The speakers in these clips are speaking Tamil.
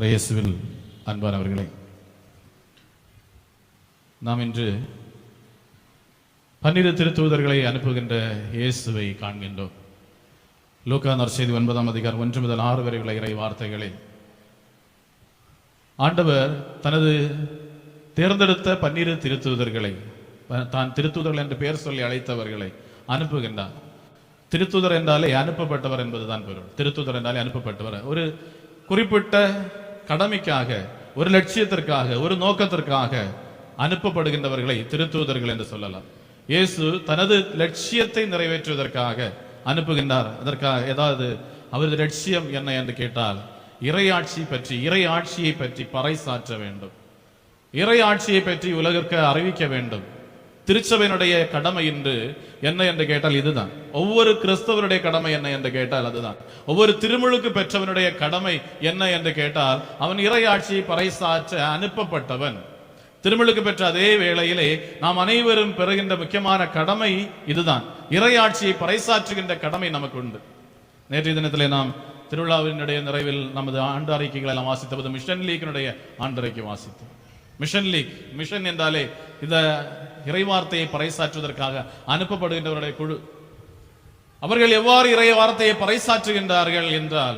இயேசுவில் அன்பானவர்களே நாம் இன்று பன்னிரு திருத்தூதர்களை அனுப்புகின்ற இயேசுவை காண்கின்றோம். லூக்கா நற்செய்தி ஒன்பதாம் அதிகாரம் ஒன்று முதல் ஆறு வரை உள்ள இறை வார்த்தைகளில் ஆண்டவர் தனது தேர்ந்தெடுத்த பன்னிரு திருத்தூதர்களை தான் திருத்தூதர்கள் என்று பெயர் சொல்லி அழைத்தவர்களை அனுப்புகின்றார். திருத்தூதர் என்றாலே அனுப்பப்பட்டவர் என்பதுதான் பொருள். திருத்தூதர் என்றாலே அனுப்பப்பட்டவர். ஒரு குறிப்பிட்ட கடமைக்காக ஒரு லட்சியத்திற்காக ஒரு நோக்கத்திற்காக அனுப்பப்படுகின்றவர்களை திருத்துவதர்கள் என்று சொல்லலாம். இயேசு தனது லட்சியத்தை நிறைவேற்றுவதற்காக அனுப்புகின்றார். அதற்காக ஏதாவது அவரது லட்சியம் என்ன? என்று கேட்டால் இறையாட்சி பற்றி இறை ஆட்சியை பற்றி பறைசாற்ற வேண்டும். இறை ஆட்சியை பற்றி உலகிற்கு அறிவிக்க வேண்டும். திருச்சபையினுடைய கடமை என்று என்ன என்று கேட்டால் இதுதான். ஒவ்வொரு கிறிஸ்தவனுடைய கடமை என்ன என்று கேட்டால் அதுதான். ஒவ்வொரு திருமுழுக்கு பெற்றவனுடைய கடமை என்ன என்று கேட்டால் அவன் இறையாட்சி பறைசாற்ற அனுப்பப்பட்டவன். திருமுழுக்கு பெற்ற அதே வேளையிலே நாம் அனைவரும் பெறுகின்ற முக்கியமான கடமை இதுதான். இறையாட்சியை பறைசாற்றுகின்ற கடமை நமக்கு உண்டு நேற்றைய தினத்திலே நாம் திருவிழாவினுடைய நிறைவில் நமது ஆண்டு அறிக்கைகளை எல்லாம் வாசித்தபோது மிஷன் லீக்கினுடைய ஆண்டு அறிக்கை வாசித்தோம். மிஷன் லீக் மிஷன் என்றாலே இந்த இறைவார்த்தையை பறைசாற்றுவதற்காக அனுப்பப்படுகின்றவருடைய குழு. அவர்கள் எவ்வாறு இறை வார்த்தையை பறைசாற்றுகின்றார்கள் என்றால்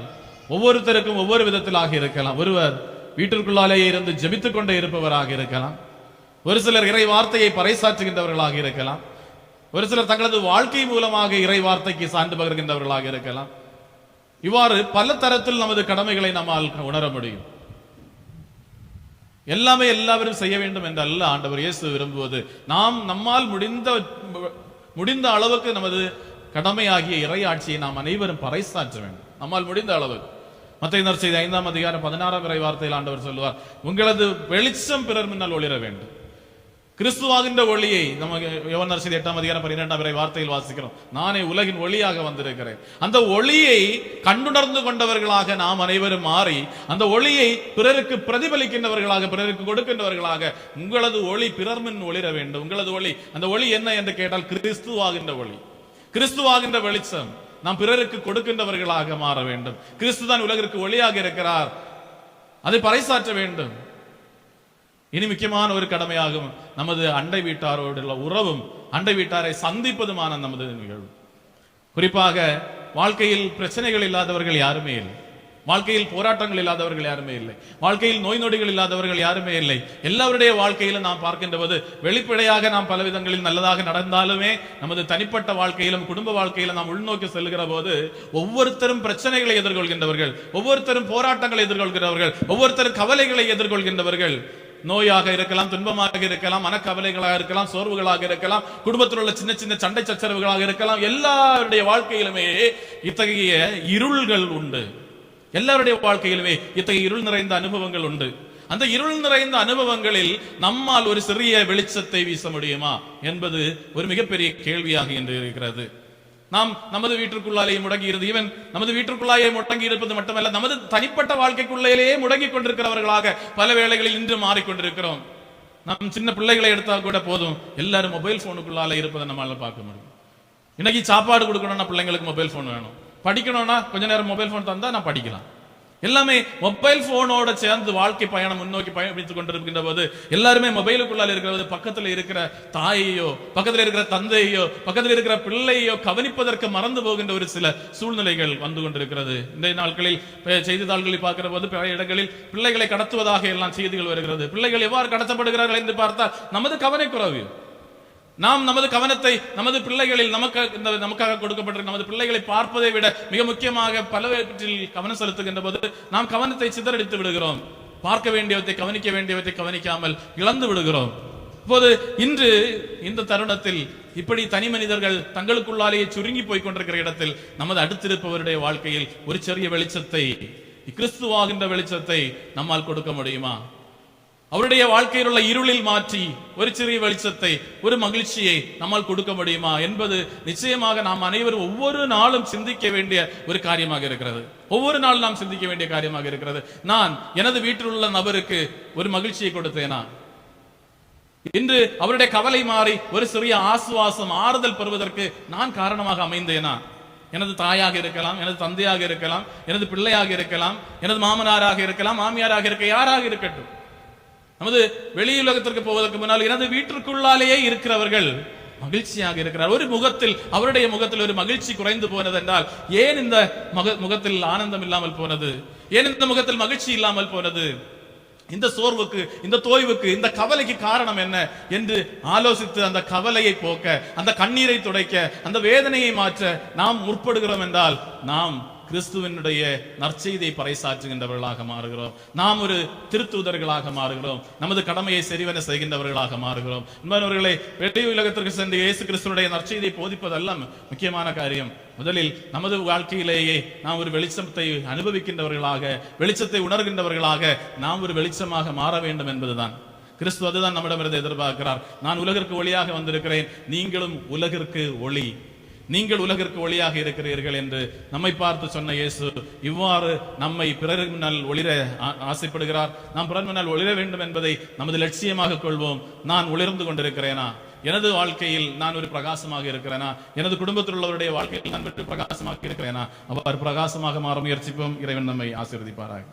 ஒவ்வொருத்தருக்கும் ஒவ்வொரு விதத்திலாக இருக்கலாம். ஒருவர் வீட்டிற்குள்ளாலேயே இருந்து ஜபித்துக் கொண்டே இருப்பவராக இருக்கலாம். ஒரு சிலர் இறை வார்த்தையை பறைசாற்றுகின்றவர்களாக இருக்கலாம். ஒரு சிலர் தங்களது வாழ்க்கை மூலமாக இறை வார்த்தைக்கு சான்று பகிர்கின்றவர்களாக இருக்கலாம். இவ்வாறு பல தரத்தில் நமது கடமைகளை நம்மால் உணர முடியும். எல்லாமே எல்லாவரும் செய்ய வேண்டும் என்று அல்ல ஆண்டவர் இயேசு விரும்புவது. நாம் நம்மால் முடிந்த முடிந்த அளவுக்கு நமது கடமையாகிய இறையாட்சியை நாம் அனைவரும் பறைசாற்ற வேண்டும். நம்மால் முடிந்த அளவுக்கு. மத்திய நற்செய்தி ஐந்தாம் அதிகாரம் பதினாறாம் இறை வார்த்தையில் ஆண்டவர் சொல்லுவார் உங்களது வெளிச்சம் பிறர் முன்னால் ஒளிர வேண்டும். கிறிஸ்துவாகின்ற ஒளியை நமக்கு யோவான் செய்தி எட்டாம் அதிகாரம் பன்னிரெண்டாம் வரை வார்த்தையில் வாசிக்கிறோம். நானே உலகின் ஒளியாக வந்திருக்கிறேன். அந்த ஒளியை கண்டுணர்ந்து கொண்டவர்களாக நாம் அனைவரும் மாறி அந்த ஒளியை பிறருக்கு பிரதிபலிக்கின்றவர்களாக பிறருக்கு கொடுக்கின்றவர்களாக உங்களது ஒளி பிறர் முன் ஒளிர வேண்டும். உங்களது ஒளி அந்த ஒளி என்ன என்று கேட்டால் கிறிஸ்துவாகின்ற ஒளி. கிறிஸ்துவாகின்ற வெளிச்சம் நாம் பிறருக்கு கொடுக்கின்றவர்களாக மாற வேண்டும். கிறிஸ்து தான் உலகிற்கு ஒளியாக இருக்கிறார். அதை பறைசாற்ற வேண்டும். இனி முக்கியமான ஒரு கடமையாகும் நமது அண்டை வீட்டாரோடுள்ள உறவும் அண்டை வீட்டாரை சந்திப்பதுமான நமது நிகழ்வு. குறிப்பாக வாழ்க்கையில் பிரச்சனைகள் இல்லாதவர்கள் யாருமே இல்லை. வாழ்க்கையில் போராட்டங்கள் இல்லாதவர்கள் யாருமே இல்லை. வாழ்க்கையில் நோய் நொடிகள் இல்லாதவர்கள் யாருமே இல்லை. எல்லாருடைய வாழ்க்கையிலும் நாம் பார்க்கின்ற போது வெளிப்படையாக நாம் பல விதங்களில் நல்லதாக நடந்தாலுமே நமது தனிப்பட்ட வாழ்க்கையிலும் குடும்ப வாழ்க்கையிலும் நாம் உள்நோக்கி செல்கிற போது ஒவ்வொருத்தரும் பிரச்சனைகளை எதிர்கொள்கின்றவர்கள் ஒவ்வொருத்தரும் போராட்டங்களை எதிர்கொள்கிறவர்கள் ஒவ்வொருத்தரும் கவலைகளை எதிர்கொள்கின்றவர்கள். நோயாக இருக்கலாம் துன்பமாக இருக்கலாம் மனக்கவலைகளாக இருக்கலாம் சோர்வுகளாக இருக்கலாம் குடும்பத்தில் உள்ள சின்ன சின்ன சண்டை சச்சரவுகளாக இருக்கலாம். எல்லாருடைய வாழ்க்கையிலுமே இத்தகைய இருள்கள் உண்டு. எல்லாருடைய வாழ்க்கையிலுமே இத்தகைய இருள் நிறைந்த அனுபவங்கள் உண்டு. அந்த இருள் நிறைந்த அனுபவங்களில் நம்மால் ஒரு சிறிய வெளிச்சத்தை வீச முடியுமா என்பது ஒரு மிகப்பெரிய கேள்வியாக இன்று இருக்கிறது. நாம் நமது வீட்டிற்குள்ளாலேயே முடங்குகிறது இவன் ஈவன் நமது வீட்டிற்குள்ளாயே முடங்கி இருப்பது மட்டுமல்ல நமது தனிப்பட்ட வாழ்க்கைக்குள்ளேயே முடங்கிக் கொண்டிருக்கிறவர்களாக பல வேளைகளில் இன்று மாறிக்கொண்டிருக்கிறோம். நம் சின்ன பிள்ளைகளை எடுத்தால் கூட போதும். எல்லாரும் மொபைல் போனுக்குள்ளால இருப்பதை நம்மளால பார்க்க முடியும். இன்னைக்கு சாப்பாடு கொடுக்கணும்னா பிள்ளைங்களுக்கு மொபைல் போன் வேணும். படிக்கணும்னா கொஞ்ச நேரம் மொபைல் போன் தந்தா நான் படிக்கலாம். எல்லாமே மொபைல் போனோட சேர்ந்து வாழ்க்கை பயணம் முன்னோக்கி பயணித்துக் கொண்டிருக்கின்ற போது எல்லாருமே மொபைலுக்குள்ளால் இருக்கிறது பக்கத்தில் இருக்கிற தாயையோ பக்கத்தில் இருக்கிற தந்தையோ பக்கத்தில் இருக்கிற பிள்ளையோ கவனிப்பதற்கு மறந்து போகின்ற ஒரு சில சூழ்நிலைகள் வந்து கொண்டிருக்கிறது. இன்றைய நாட்களில் செய்தித்தாள்களை செய்தித்தாள்களில் பார்க்கிற போது பல இடங்களில் பிள்ளைகளை கடத்துவதாக எல்லாம் செய்திகள் வருகிறது. பிள்ளைகள் எவ்வாறு கடத்தப்படுகிறார்கள் என்று பார்த்தால் நமது கவனக்குறவு. நாம் நமது கவனத்தை நமது பிள்ளைகளில் நமக்கு இந்த நமக்காக கொடுக்கப்பட்ட நமது பிள்ளைகளை பார்ப்பதை விட மிக முக்கியமாக பலவற்றில் கவனம் செலுத்துகின்ற போது நாம் கவனத்தை சிதறடித்து விடுகிறோம். பார்க்க வேண்டியவற்றை கவனிக்க வேண்டியவற்றை கவனிக்காமல் இழந்து விடுகிறோம். இப்போது இன்று இந்த தருணத்தில் இப்படி தனி மனிதர்கள் தங்களுக்குள்ளாலேயே சுருங்கி போய் கொண்டிருக்கிற இடத்தில் நமது அடுத்திருப்பவருடைய வாழ்க்கையில் ஒரு சிறிய வெளிச்சத்தை கிறிஸ்துவாகின்ற வெளிச்சத்தை நம்மால் கொடுக்க முடியுமா? அவருடைய வாழ்க்கையில் உள்ள இருளில் மாற்றி ஒரு சிறிய வெளிச்சத்தை ஒரு மகிழ்ச்சியை நம்மால் கொடுக்க முடியுமா என்பது நிச்சயமாக நாம் அனைவரும் ஒவ்வொரு நாளும் சிந்திக்க வேண்டிய ஒரு காரியமாக இருக்கிறது. ஒவ்வொரு நாளும் நாம் சிந்திக்க வேண்டிய காரியமாக இருக்கிறது. நான் எனது வீட்டில் உள்ள நபருக்கு ஒரு மகிழ்ச்சியை கொடுத்தேனா? இன்று அவருடைய கவலை மாறி ஒரு சிறிய ஆசுவாசம் ஆறுதல் பெறுவதற்கு நான் காரணமாக அமைந்தேனா? எனது தாயாக இருக்கலாம் எனது தந்தையாக இருக்கலாம் எனது பிள்ளையாக இருக்கலாம் எனது மாமனாராக இருக்கலாம் மாமியாராக இருக்க யாராக இருக்கட்டும். நமது வெளியுலகத்திற்கு போவதற்கு முன்னால் எனது வீட்டிற்குள்ளாலேயே இருக்கிறவர்கள் மகிழ்ச்சியாக இருக்கிறார். ஒரு முகத்தில் அவருடைய முகத்தில் ஒரு மகிழ்ச்சி குறைந்து போனது என்றால் ஏன் இந்த முகத்தில் ஆனந்தம் இல்லாமல் போனது? ஏன் இந்த முகத்தில் மகிழ்ச்சி இல்லாமல் போனது? இந்த சோர்வுக்கு இந்த தோய்வுக்கு இந்த கவலைக்கு காரணம் என்ன என்று ஆலோசித்து அந்த கவலையை போக்க அந்த கண்ணீரை துடைக்க அந்த வேதனையை மாற்ற நாம் முற்படுகிறோம் என்றால் நாம் கிறிஸ்துவனுடைய நற்செய்தியை பறைசாற்றுகின்றவர்களாக மாறுகிறோம். நாம் ஒரு திருத்தூதர்களாக மாறுகிறோம். நமது கடமையை சரிவன செய்கின்றவர்களாக மாறுகிறோம். என்பவர்களை வெளி உலகத்திற்கு சென்று இயேசு கிறிஸ்துவனுடைய நற்செய்தியை போதிப்பதெல்லாம் முக்கியமான காரியம். முதலில் நமது வாழ்க்கையிலேயே நாம் ஒரு வெளிச்சத்தை அனுபவிக்கின்றவர்களாக வெளிச்சத்தை உணர்கின்றவர்களாக நாம் ஒரு வெளிச்சமாக மாற வேண்டும் என்பதுதான். கிறிஸ்து அதுதான் நம்மிடமிருந்து எதிர்பார்க்கிறார். நான் உலகிற்கு ஒளியாக வந்திருக்கிறேன். நீங்களும் உலகிற்கு ஒளி. நீங்கள் உலகிற்கு ஒளியாக இருக்கிறீர்கள் என்று நம்மை பார்த்து சொன்ன இயேசு இவ்வாறு நம்மை பிறர் முன்னால் ஒளிர ஆசைப்படுகிறார். நாம் பிறர் முன்னால் ஒளிர வேண்டும் என்பதை நமது லட்சியமாக கொள்வோம். நான் ஒளிர்ந்து கொண்டிருக்கிறேனா? எனது வாழ்க்கையில் நான் ஒரு பிரகாசமாக இருக்கிறேனா? எனது குடும்பத்தில் உள்ளவருடைய வாழ்க்கையில் நான் ஒரு பிரகாசமாக இருக்கிறேனா? அவ்வாறு பிரகாசமாக மாற முயற்சிப்போம். இறைவன் நம்மை ஆசீர்வதிப்பாராக.